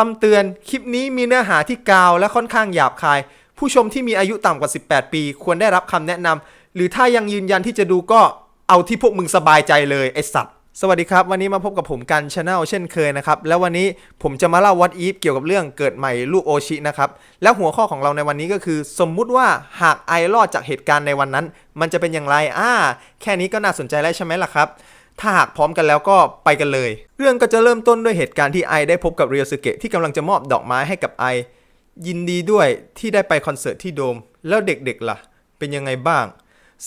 คำเตือน คลิปนี้มีเนื้อหาที่กาวและค่อนข้างหยาบคาย ผู้ชมที่มีอายุต่ำกว่า 18 ปี ควรได้รับคำแนะนำ หรือถ้ายังยืนยันที่จะดูก็เอาที่พวกมึงสบายใจเลยไอสัตว์ สวัสดีครับ วันนี้มาพบกับผมกันชาแนลเช่นเคยนะครับ แล้ววันนี้ผมจะมาเล่าวัดอีฟเกี่ยวกับเรื่องเกิดใหม่ลูกโอชินะครับ แล้วหัวข้อของเราในวันนี้ก็คือ สมมุติว่าหากไอรอดจากเหตุการณ์ในวันนั้น มันจะเป็นอย่างไรอ่าแค่นี้ก็น่าสนใจแล้วใช่ไหมล่ะครับ ถ้าหากพร้อมกันแล้วก็ไปกันเลย เรื่องก็จะเริ่มต้นด้วยเหตุการณ์ที่ไอได้พบกับเรียวสึเกะที่กำลังจะมอบดอกไม้ให้กับไอ ยินดีด้วยที่ได้ไปคอนเสิร์ตที่โดม แล้วเด็กๆล่ะ เป็นยังไงบ้าง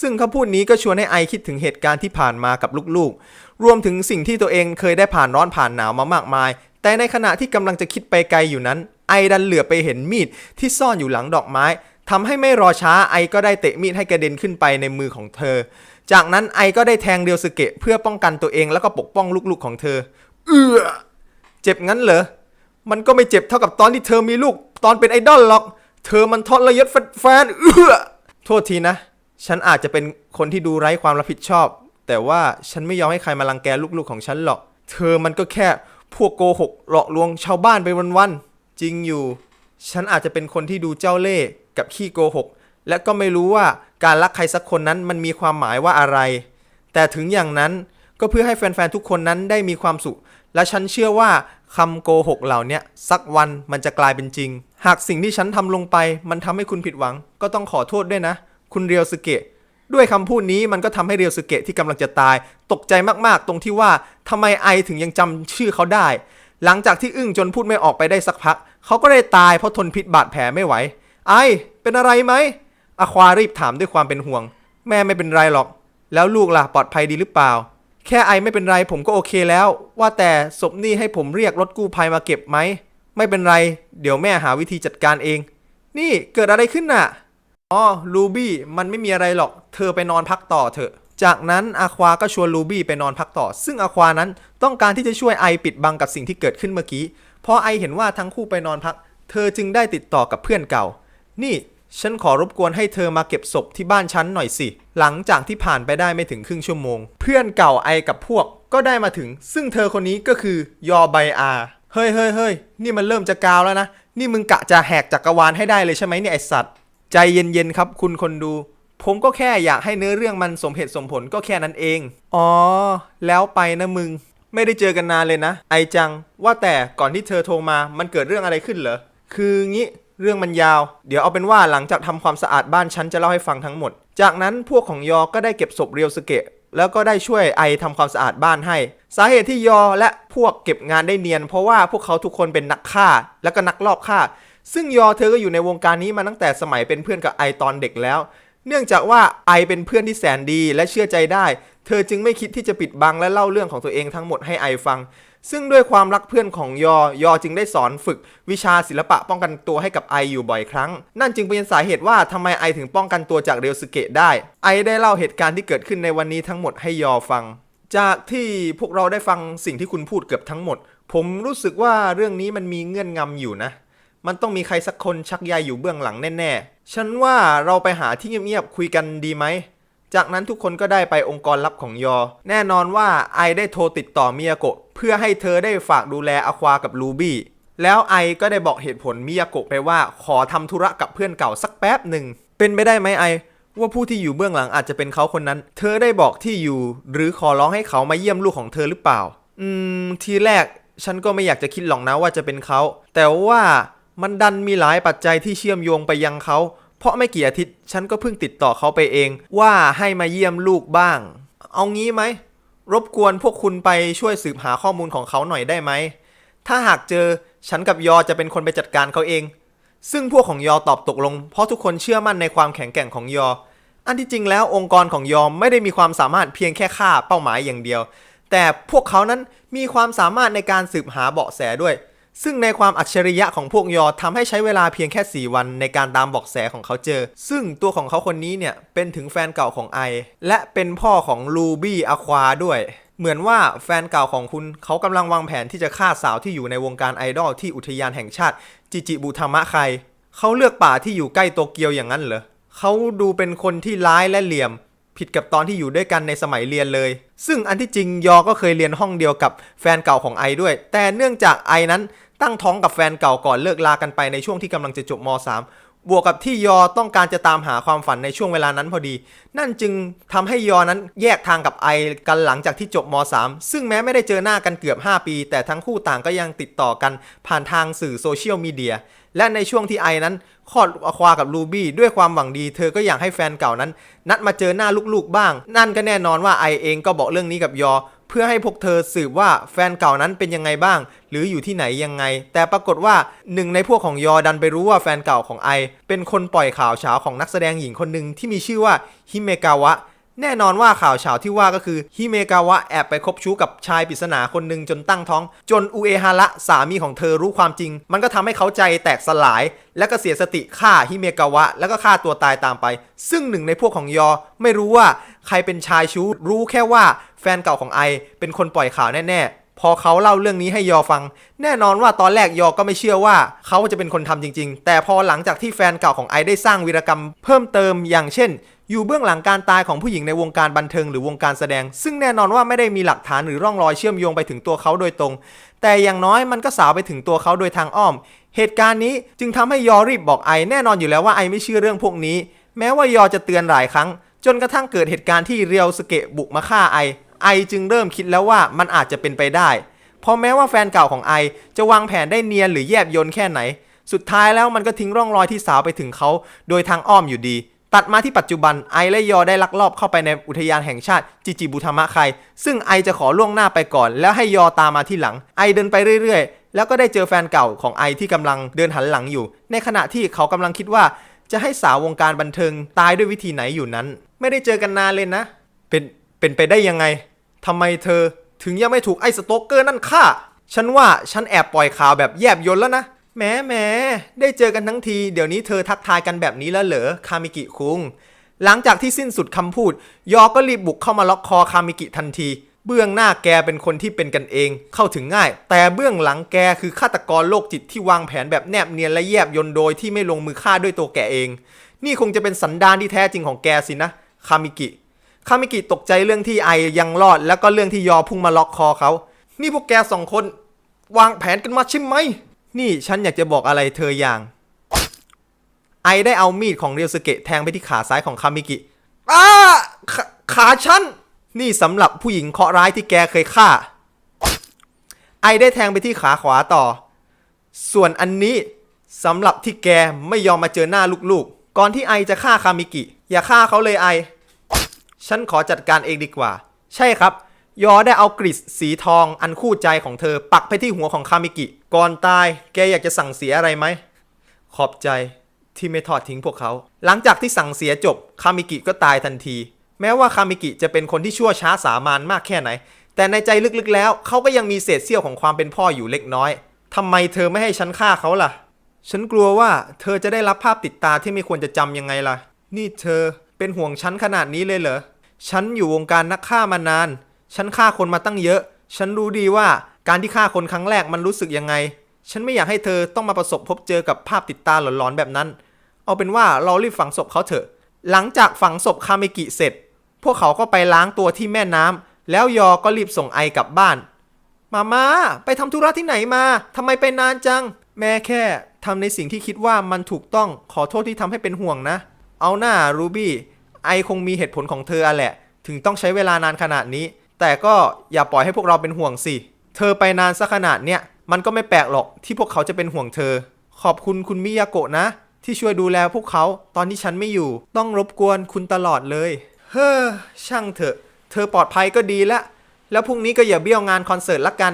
ซึ่งคำพูดนี้ก็ชวนให้ไอคิดถึงเหตุการณ์ที่ผ่านมากับลูกๆ รวมถึงสิ่งที่ตัวเองเคยได้ผ่านร้อนผ่านหนาวมามากมาย แต่ในขณะที่กำลังจะคิดไปไกลอยู่นั้น ไอดันเหลือไปเห็นมีดที่ซ่อนอยู่หลังดอกไม้ทำให้ไม่รอช้าไอก็ได้เตะมีดให้กระเด็นขึ้นไปในมือของเธอ จากนั้นไอก็ได้แทงเรียวสเกะเพื่อป้องกันตัวเองแล้วก็ปกป้องลูกๆของเธอ เอือเจ็บงั้นเหรอ มันก็ไม่เจ็บเท่ากับตอนที่เธอมีลูก ตอนเป็นไอดอลหรอก เธอมันทอดระยศแฟนเอือโทษทีนะ ฉันอาจจะเป็นคนที่ดูไร้ความรับผิดชอบ แต่ว่าฉันไม่ยอมให้ใครมาลังแกลูกๆของฉันหรอก เธอมันก็แค่พวกโกหกหลอกลวงชาวบ้านไปวันๆ จริงอยู่ ฉันอาจจะเป็นคนที่ดูเจ้าเล่ห์กับขี้โกหก และก็ไม่รู้ว่าการรักใครสักคนนั้นมันมีความหมายว่าอะไร แต่ถึงอย่างนั้นก็เพื่อให้แฟนๆ ทุกคนนั้นได้มีความสุข และฉันเชื่อว่าคำโกหกเหล่านี้สักวันมันจะกลายเป็นจริง หากสิ่งที่ฉันทำลงไป มันทำให้คุณผิดหวัง ก็ต้องขอโทษด้วยนะ คุณเรียวสเกะด้วยคำพูดนี้มันก็ทำให้เรียวสเกะที่กำลังจะตายตกใจมากๆ ตรงที่ว่าทำไมไอถึงยังจำชื่อเขาได้ หลังจากที่อึ้งจนพูดไม่ออกไปได้สักพัก เขาก็ได้ตายเพราะทนพิษบาดแผลไม่ไหว ไอ เป็นอะไรไหมอควารีบถามด้วยความเป็นห่วง แม่ไม่เป็นไรหรอก แล้วลูกล่ะปลอดภัยดีหรือเปล่า แค่ไอไม่เป็นไรผมก็โอเคแล้ว ว่าแต่ศพนี่ให้ผมเรียกรถกู้ภัยมาเก็บไหมไม่เป็นไร เดี๋ยวแม่หาวิธีจัดการเอง นี่เกิดอะไรขึ้นน่ะ อ๋อลูบี้มันไม่มีอะไรหรอก เธอไปนอนพักต่อเถอะ จากนั้นอาควาก็ชวนลูบี้ไปนอนพักต่อ ซึ่งอาควานั้นต้องการที่จะช่วยไอปิดบังกับสิ่งที่เกิดขึ้นเมื่อกี้พอไอเห็นว่าทั้งคู่ไปนอนพัก เธอจึงได้ติดต่อกับเพื่อนเก่า นี่ฉันขอรบกวนให้เธอมาเก็บศพที่บ้านฉันหน่อยสิ หลังจากที่ผ่านไปได้ไม่ถึงครึ่งชั่วโมง เพื่อนเก่าไอกับพวกก็ได้มาถึง ซึ่งเธอคนนี้ก็คือยอไบอา เฮ้ยเฮ้ยเฮ้ยนี่มันเริ่มจะกาวแล้วนะ นี่มึงกะจะแหกจักรวาลให้ได้เลยใช่ไหมเนี่ยไอสัตว์ ใจเย็นๆครับคุณคนดู ผมก็แค่อยากให้เนื้อเรื่องมันสมเหตุสมผลก็แค่นั้นเอง อ๋อ แล้วไปนะมึง ไม่ได้เจอกันนานเลยนะ ไอจัง ว่าแต่ก่อนที่เธอโทรมามันเกิดเรื่องอะไรขึ้นเหรอ คืองี้เรื่องมันยาว เดี๋ยวเอาเป็นว่าหลังจากทำความสะอาดบ้านฉันจะเล่าให้ฟังทั้งหมด จากนั้นพวกของยอก็ได้เก็บศพเรียวสเกะแล้วก็ได้ช่วยไอทำความสะอาดบ้านให้ สาเหตุที่ยอและพวกเก็บงานได้เนียน เพราะว่าพวกเขาทุกคนเป็นนักฆ่า และก็นักลอบฆ่า ซึ่งยอเธอก็อยู่ในวงการนี้มาตั้งแต่สมัยเป็นเพื่อนกับไอตอนเด็กแล้ว เนื่องจากว่าไอเป็นเพื่อนที่แสนดีและเชื่อใจได้ เธอจึงไม่คิดที่จะปิดบังและเล่าเรื่องของตัวเองทั้งหมดให้ไอฟัง ซึ่งด้วยความรักเพื่อนของยอยอจึงได้สอนฝึก วิชาศิลปะป้องกันตัวให้กับไออยู่บ่อยครั้ง นั่นจึงเป็นสาเหตุว่าทำไมไอถึงป้องกันตัวจากเรียวสเกะได้ ไอได้เล่าเหตุการณ์ที่เกิดขึ้นในวันนี้ทั้งหมดให้ยอฟัง จากที่พวกเราได้ฟังสิ่งที่คุณพูดเกือบทั้งหมด ผมรู้สึกว่าเรื่องนี้มันมีเงื่อนงำอยู่นะ มันต้องมีใครสักคนชักใยอยู่เบื้องหลังแน่ๆ ฉันว่าเราไปหาที่เงียบๆคุยกันดีไหม จากนั้นทุกคนก็ได้ไปองค์กรลับของยอ แน่นอนว่าไอได้โทรติดต่อมิยาโกะเพื่อให้เธอได้ฝากดูแลอควากับลูบี้ แล้วไอก็ได้บอกเหตุผลมิยาโกะไปว่าขอทำธุระกับเพื่อนเก่าสักแป๊บหนึ่ง เป็นไปได้ไหมไอว่าผู้ที่อยู่เบื้องหลังอาจจะเป็นเขาคนนั้น เธอได้บอกที่อยู่ หรือขอร้องให้เขามาเยี่ยมลูกของเธอหรือเปล่า อืม ทีแรกฉันก็ไม่อยากจะคิดหรอกนะว่าจะเป็นเขา แต่ว่า มันดันมีหลายปัจจัยที่เชื่อมโยงไปยังเขา เพราะไม่กี่อาทิตย์ฉันก็เพิ่งติดต่อเขาไปเอง ว่าให้มาเยี่ยมลูกบ้าง เอางี้ไหม รบกวนพวกคุณไปช่วยสืบหาข้อมูลของเขาหน่อยได้ไหม ถ้าหากเจอฉันกับยอจะเป็นคนไปจัดการเขาเอง ซึ่งพวกของยอตอบตกลง เพราะทุกคนเชื่อมั่นในความแข็งแกร่งของยอ อันที่จริงแล้วองค์กรของยอมไม่ได้มีความสามารถเพียงแค่ฆ่าเป้าหมายอย่างเดียว แต่พวกเขานั้นมีความสามารถในการสืบหาเบาะแสด้วย ซึ่งในความอัจฉริยะของพวกยอทำให้ใช้เวลาเพียงแค่ 4 วันในการตามบาะแสของเขาเจอ ซึ่งตัวของเขาคนนี้เนี่ย เป็นถึงแฟนเก่าของไอ และเป็นพ่อของลูบี้อควาด้วย เหมือนว่าแฟนเก่าของคุณเขากำลังวางแผนที่จะฆ่าสาวที่อยู่ในวงการไอดอลที่อุทยานแห่งชาติ จิจิบุทามะไคเขาเลือกป่าที่อยู่ใกล้โตเกียวอย่างนั้นเหรอเขาดูเป็นคนที่ร้ายและเหลี่ยม ผิดกับตอนที่อยู่ด้วยกันในสมัยเรียนเลย ซึ่งอันที่จริงยอก็เคยเรียนห้องเดียวกับแฟนเก่าของไอด้วย แต่เนื่องจากไอนั้นตั้งท้องกับแฟนเก่าก่อนเลิกลากันไปในช่วงที่กำลังจะจบม .3 บวกกับที่ยอต้องการจะตามหาความฝันในช่วงเวลานั้นพอดี นั่นจึงทำให้ยอนั้นแยกทางกับไอกันหลังจากที่จบม .3 ซึ่งแม้ไม่ได้เจอหน้ากันเกือบ 5 ปี แต่ทั้งคู่ต่างก็ยังติดต่อกันผ่านทางสื่อโซเชียลมีเดียและในช่วงที่ไอนั้นคลอดอควากับลูบี้ด้วยความหวังดี เธอก็อยากให้แฟนเก่านั้น นัดมาเจอหน้าลูกๆบ้าง นั่นก็แน่นอนว่าไอเองก็บอกเรื่องนี้กับยอ พื่อให้พวกเธอสืบว่าแฟนเก่านั้นเป็นยังไงบ้าง หรืออยู่ที่ไหนยังไง แต่ปรากฏว่าหนึ่งในพวกของยอดันไปรู้ว่าแฟนเก่าของไอ เป็นคนปล่อยข่าวเช้าของนักแสดงหญิงคนหนึ่งที่มีชื่อว่าฮิเมกาวะ แน่นอนว่าข่าวเฉาที่ว่าก็คือฮิเมกาวะแอบไปคบชู้กับชายปริศนาคนหนึ่งจนตั้งท้อง จนอุเอฮาระสามีของเธอรู้ความจริง มันก็ทำให้เขาใจแตกสลาย และก็เสียสติฆ่าฮิเมกาวะ แล้วก็ฆ่าตัวตายตามไป ซึ่งหนึ่งในพวกของยอ ไม่รู้ว่าใครเป็นชายชู้ รู้แค่ว่าแฟนเก่าของไอ เป็นคนปล่อยข่าวแน่ๆพอเขาเล่าเรื่องนี้ให้ยอฟัง แน่นอนว่าตอนแรกยอก็ไม่เชื่อว่าเขาจะเป็นคนทำจริง ๆ แต่พอหลังจากที่แฟนเก่าของไอได้สร้างวีรกรรมเพิ่มเติมอย่างเช่น อยู่เบื้องหลังการตายของผู้หญิงในวงการบันเทิงหรือวงการแสดง ซึ่งแน่นอนว่าไม่ได้มีหลักฐานหรือร่องรอยเชื่อมโยงไปถึงตัวเขาโดยตรง แต่อย่างน้อยมันก็สาวไปถึงตัวเขาโดยทางอ้อม เหตุการณ์นี้จึงทำให้ยอรีบบอกไอแน่นอนอยู่แล้วว่าไอไม่เชื่อเรื่องพวกนี้ แม้ว่ายอจะเตือนหลายครั้ง จนกระทั่งเกิดเหตุการณ์ที่เรียวสเกะบุกมาฆ่าไอ ไอจึงเริ่มคิดแล้วว่ามันอาจจะเป็นไปได้เพราะแม้ว่าแฟนเก่าของไอจะวางแผนได้เนียนหรือแยบยนแค่ไหน สุดท้ายแล้วมันก็ทิ้งร่องรอยที่สาวไปถึงเขา โดยทางอ้อมอยู่ดี ตัดมาที่ปัจจุบันไอและยอได้ลักลอบเข้าไปในอุทยานแห่งชาติจิจิบุทามะไคซึ่งไอจะขอล่วงหน้าไปก่อน แล้วให้ยอตามมาที่หลัง ไอเดินไปเรื่อยๆ แล้วก็ได้เจอแฟนเก่าของไอที่กำลังเดินหันหลังอยู่ ในขณะที่เขากำลังคิดว่า จะให้สาววงการบันเทิงตายด้วยวิธีไหนอยู่นั้น ไม่ได้เจอกันนานเลยนะ เป็นเป็นไปได้ยังไงทำไมเธอถึงยังไม่ถูกไอ้สโตกเกอร์นั่นฆ่าฉันว่าฉันแอบปล่อยข่าวแบบแยบยนแล้วนะ แหมแหมได้เจอกันทั้งที เดี๋ยวนี้เธอทักทายกันแบบนี้แล้วเหรอ คามิกิคุง หลังจากที่สิ้นสุดคำพูด ยอก็รีบบุกเข้ามาล็อกคอคามิกิทันที เบื้องหน้าแกเป็นคนที่เป็นกันเอง เข้าถึงง่าย แต่เบื้องหลังแกคือฆาตกรโรคจิตที่วางแผนแบบแนบเนียนและแยบยนโดยที่ไม่ลงมือฆ่าด้วยตัวแกเอง นี่คงจะเป็นสันดานที่แท้จริงของแกสินะ คามิกิ คามิกิตกใจเรื่องที่ไอยังรอด แล้วก็เรื่องที่ยอพุ่งมาล็อกคอเขา นี่พวกแกสองคน วางแผนกันมาใช่ไหม นี่ฉันอยากจะบอกอะไรเธออย่าง ไอได้เอามีดของเรียวสเกะแทงไปที่ขาซ้ายของคามิกิอ้าขาขาฉัน นี่สำหรับผู้หญิงเคาะร้ายที่แกเคยฆ่า ไอได้แทงไปที่ขาขวาต่อ ส่วนอันนี้สำหรับที่แกไม่ยอมมาเจอหน้าลูกๆ ก่อนที่ไอจะฆ่าคามิกิ อย่าฆ่าเขาเลยไอ ฉันขอจัดการเองดีกว่า ใช่ครับ ยอได้เอากริดสีทองอันคู่ใจของเธอปักไปที่หัวของคามิกิ ก่อนตายแกอยากจะสั่งเสียอะไรไหม ขอบใจที่ไม่ทอดทิ้งพวกเขา หลังจากที่สั่งเสียจบคามิกิก็ตายทันที แม้ว่าคามิกิจะเป็นคนที่ชั่วช้าสามานมากแค่ไหน แต่ในใจลึกๆแล้วเขาก็ยังมีเศษเสี้ยวของความเป็นพ่ออยู่เล็กน้อยทำไมเธอไม่ให้ฉันฆ่าเขาล่ะ ฉันกลัวว่าเธอจะได้รับภาพติดตาที่ไม่ควรจะจำยังไงล่ะ นี่เธอเป็นห่วงฉันขนาดนี้เลยเหรอ ฉันอยู่วงการนักฆ่ามานาน ฉันฆ่าคนมาตั้งเยอะ ฉันรู้ดีว่า การที่ฆ่าคนครั้งแรกมันรู้สึกยังไง ฉันไม่อยากให้เธอต้องมาประสบพบเจอกับภาพติดตาหลอนๆแบบนั้น เอาเป็นว่าเรารีบฝังศพเขาเถอะ หลังจากฝังศพคาเมกิเสร็จ พวกเขาก็ไปล้างตัวที่แม่น้ำแล้วยอก็รีบส่งไอกลับบ้าน มามาไปทำธุระที่ไหนมาทำไมไปนานจัง แม่แค่ทำในสิ่งที่คิดว่ามันถูกต้อง ขอโทษที่ทำให้เป็นห่วงนะ เอาหน้ารูบี้ ไอคงมีเหตุผลของเธออะแหละ ถึงต้องใช้เวลานานขนาดนี้ แต่ก็อย่าปล่อยให้พวกเราเป็นห่วงสิ เธอไปนานซะขนาดเนี้ยมันก็ไม่แปลกหรอกที่พวกเขาจะเป็นห่วงเธอ ขอบคุณคุณมิยาโกะนะ ที่ช่วยดูแลพวกเขาตอนที่ฉันไม่อยู่ ต้องรบกวนคุณตลอดเลย เฮ้อช่างเถอะ เธอปลอดภัยก็ดีละ แล้วพรุ่งนี้ก็อย่าเบี้ยวงานคอนเสิร์ตละกัน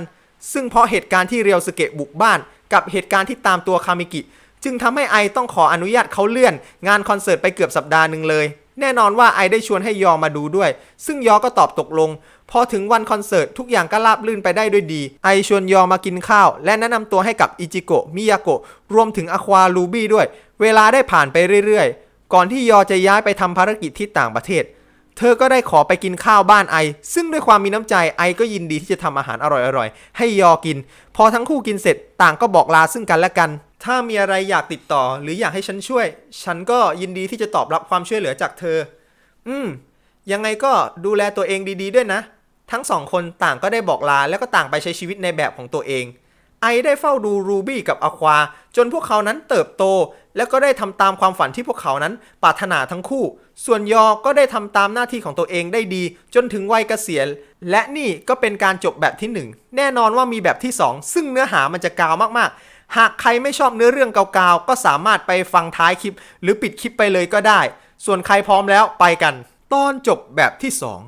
ซึ่งเพราะเหตุการณ์ที่เรียวสเกะบุกบ้าน กับเหตุการณ์ที่ตามตัวคามิกิ จึงทำให้ไอต้องขออนุญาตเขาเลื่อน งานคอนเสิร์ตไปเกือบสัปดาห์หนึ่งเลย แน่นอนว่าไอได้ชวนให้ยอมาดูด้วย ซึ่งยอก็ตอบตกลง พอถึงวันคอนเสิร์ตทุกอย่างก็ราบรื่นไปได้ด้วยดี ไอชวนยอมากินข้าว และแนะนำตัวให้กับอิจิโกะมิยาโกะรวมถึงอควาลูบี้ด้วย เวลาได้ผ่านไปเรื่อยๆ ก่อนที่ยอจะย้ายไปทำภารกิจที่ต่างประเทศ เธอก็ได้ขอไปกินข้าวบ้านไอ ซึ่งด้วยความมีน้ำใจไอก็ยินดีที่จะทำอาหารอร่อยๆ ให้ยอกิน พอทั้งคู่กินเสร็จต่างก็บอกลาซึ่งกันและกันถ้ามีอะไรอยากติดต่อหรืออยากให้ฉันช่วย ฉันก็ยินดีที่จะตอบรับความช่วยเหลือจากเธอ อืม ยังไงก็ดูแลตัวเองดี ๆ ด้วยนะ ทั้งสองคนต่างก็ได้บอกลาแล้วก็ต่างไปใช้ชีวิตในแบบของตัวเอง ไอได้เฝ้าดูรูบี้กับอควา จนพวกเขานั้นเติบโต แล้วก็ได้ทำตามความฝันที่พวกเขานั้นปรารถนาทั้งคู่ ส่วนยอก็ได้ทำตามหน้าที่ของตัวเองได้ดี จนถึงวัยเกษียณ และนี่ก็เป็นการจบแบบที่หนึ่งแน่นอนว่ามีแบบที่สองซึ่งเนื้อหามันจะกาวมากๆ หากใครไม่ชอบเนื้อเรื่องกาวๆก็สามารถไปฟังท้ายคลิป หรือปิดคลิปไปเลยก็ได้ ส่วนใครพร้อมแล้วไปกัน ตอนจบแบบที่สอง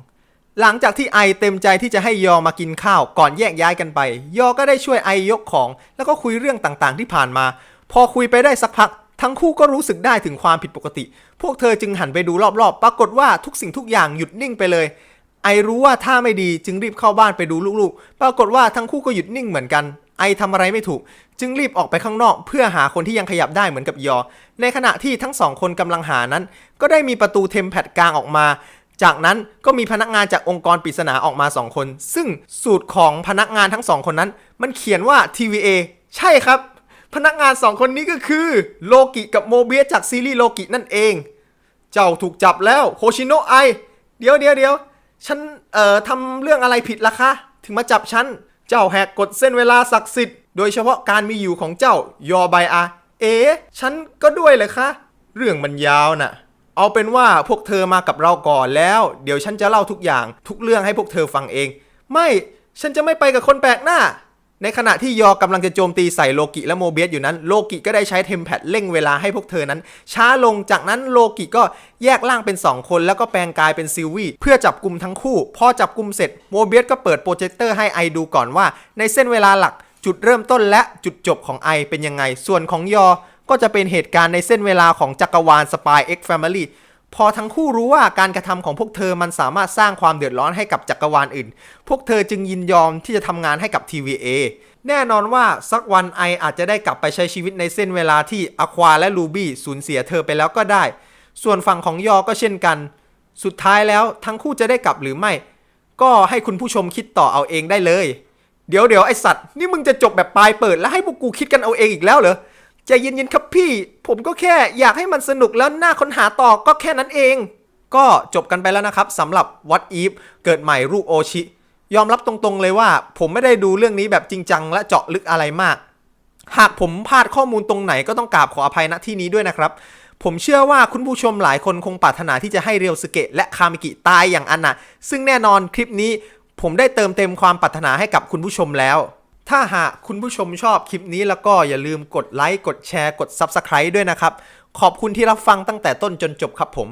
หลังจากที่ไอเต็มใจที่จะให้ยอมากินข้าวก่อนแยกย้ายกันไป ยอก็ได้ช่วยไอยกของ แล้วก็คุยเรื่องต่างๆที่ผ่านมา พอคุยไปได้สักพัก ทั้งคู่ก็รู้สึกได้ถึงความผิดปกติ พวกเธอจึงหันไปดูรอบๆ ปรากฏว่าทุกสิ่งทุกอย่างหยุดนิ่งไปเลย ไอรู้ว่าท่าไม่ดีจึงรีบเข้าบ้านไปดูลูกๆ ปรากฏว่าทั้งคู่ก็หยุดนิ่งเหมือนกัน ไอทำอะไรไม่ถูก จึงรีบออกไปข้างนอก เพื่อหาคนที่ยังขยับได้เหมือนกับยอ ในขณะที่ทั้งสองคนกำลังหานั้น ก็ได้มีประตูเทมแพดกลางออกมา จากนั้นก็มีพนักงานจากองค์กรปริศนาออกมา 2 คน ซึ่งสูตรของพนักงานทั้งสองคนนั้น มันเขียนว่า TVA ใช่ครับ พนักงาน 2 คนนี้ก็คือโลกิกับโมเบียจากซีรีส์โลกินั่นเอง เจ้าถูกจับแล้วโคชิโนะไอเดี๋ยวเดี๋ยวเดี๋ยวฉันเอ่อทำเรื่องอะไรผิดล่ะคะ ถึงมาจับฉัน เจ้าแหกกฎเส้นเวลาศักดิ์สิทธิ์โดยเฉพาะการมีอยู่ของเจ้ายอไบอา เอ๋ฉันก็ด้วยเลยคะ เรื่องมันยาวน่ะ เอาเป็นว่าพวกเธอมากับเราก่อนแล้ว เดี๋ยวฉันจะเล่าทุกอย่างทุกเรื่องให้พวกเธอฟังเอง ไม่ฉันจะไม่ไปกับคนแปลกหน้า ในขณะที่ยอกำลังจะโจมตีใส่โลกิและโมเบียสอยู่นั้น โลกิก็ได้ใช้เทมแพดเร่งเวลาให้พวกเธอนั้น ช้าลงจากนั้นโลกิก็แยกร่างเป็น 2 คน แล้วก็แปลงกายเป็นซิลวี่เพื่อจับกลุ่มทั้งคู่ พอจับกลุ่มเสร็จโมเบียสก็เปิดโปรเจคเตอร์ให้ไอดูก่อนว่า ในเส้นเวลาหลักจุดเริ่มต้นและจุดจบของไอเป็นยังไง ส่วนของยอ ก็จะเป็นเหตุการณ์ในเส้นเวลาของจักรวาล Spy X Family พอทั้งคู่รู้ว่าการกระทำของพวกเธอมันสามารถสร้างความเดือดร้อนให้กับจักรวาลอื่น พวกเธอจึงยินยอมที่จะทำงานให้กับ TVA แน่นอนว่าสักวันไออาจจะได้กลับไปใช้ชีวิตในเส้นเวลาที่อควาและลูบี้สูญเสียเธอไปแล้วก็ได้ ส่วนฝั่งของยอก็เช่นกัน สุดท้ายแล้วทั้งคู่จะได้กลับหรือไม่ ก็ให้คุณผู้ชมคิดต่อเอาเองได้เลย เดี๋ยวเดี๋ยวไอสัตว์นี่มึงจะจบแบบปลายเปิดแล้วให้พวกกูคิดกันเอาเองอีกแล้วเหรอ ใจเย็นๆครับพี่ ผมก็แค่อยากให้มันสนุกแล้วน่าค้นหาต่อก็แค่นั้นเอง ก็จบกันไปแล้วนะครับสำหรับ What If เกิดใหม่รูปโอชิ ยอมรับตรงๆเลยว่า ผมไม่ได้ดูเรื่องนี้แบบจริงจังและเจาะลึกอะไรมาก หากผมพลาดข้อมูลตรงไหนก็ต้องกราบขออภัยณที่นี้ด้วยนะครับ ผมเชื่อว่าคุณผู้ชมหลายคนคงปรารถนาที่จะให้เรียวสเกะและคามิกิตายอย่างอันนะซึ่งแน่นอนคลิปนี้ ผมได้เติมเต็มความปรารถนาให้กับคุณผู้ชมแล้ว ถ้าหากคุณผู้ชมชอบคลิปนี้แล้วก็อย่าลืมกดไลค์ กดแชร์ กด Subscribe ด้วยนะครับ ขอบคุณที่รับฟังตั้งแต่ต้นจนจบครับผม